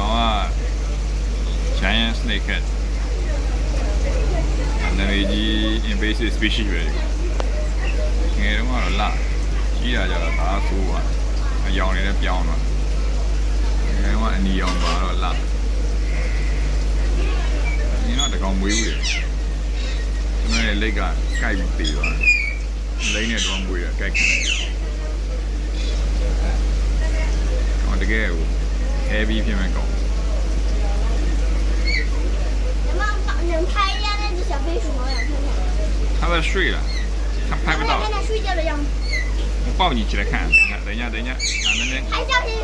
ကောင်က giant snake cat နာမည်ကြီး invasive species ပဲငယ်တုန်းကတော့လာကြီးတာကြတော့ဒါဆိုးပါအယောင်တွေလည်းပြောင်းတော့ငယ်တုန်းကအနီရောင်ပါတော့လာဒီတော့တကောင်မွေးဘူးလေကျွန်တော်ရဲ့လက်ကကိုက်ပြီးပြေးသွားတယ်လိမ့်နဲ့တော့မွေးရကိုက်ခံတယ်တော့တကယ်ဟို ab 片面狗。拍一下那只小鼠看看。他在睡了他拍不到。你睡觉的样子。抱你起来看看等一下等一下啊那边拍照谁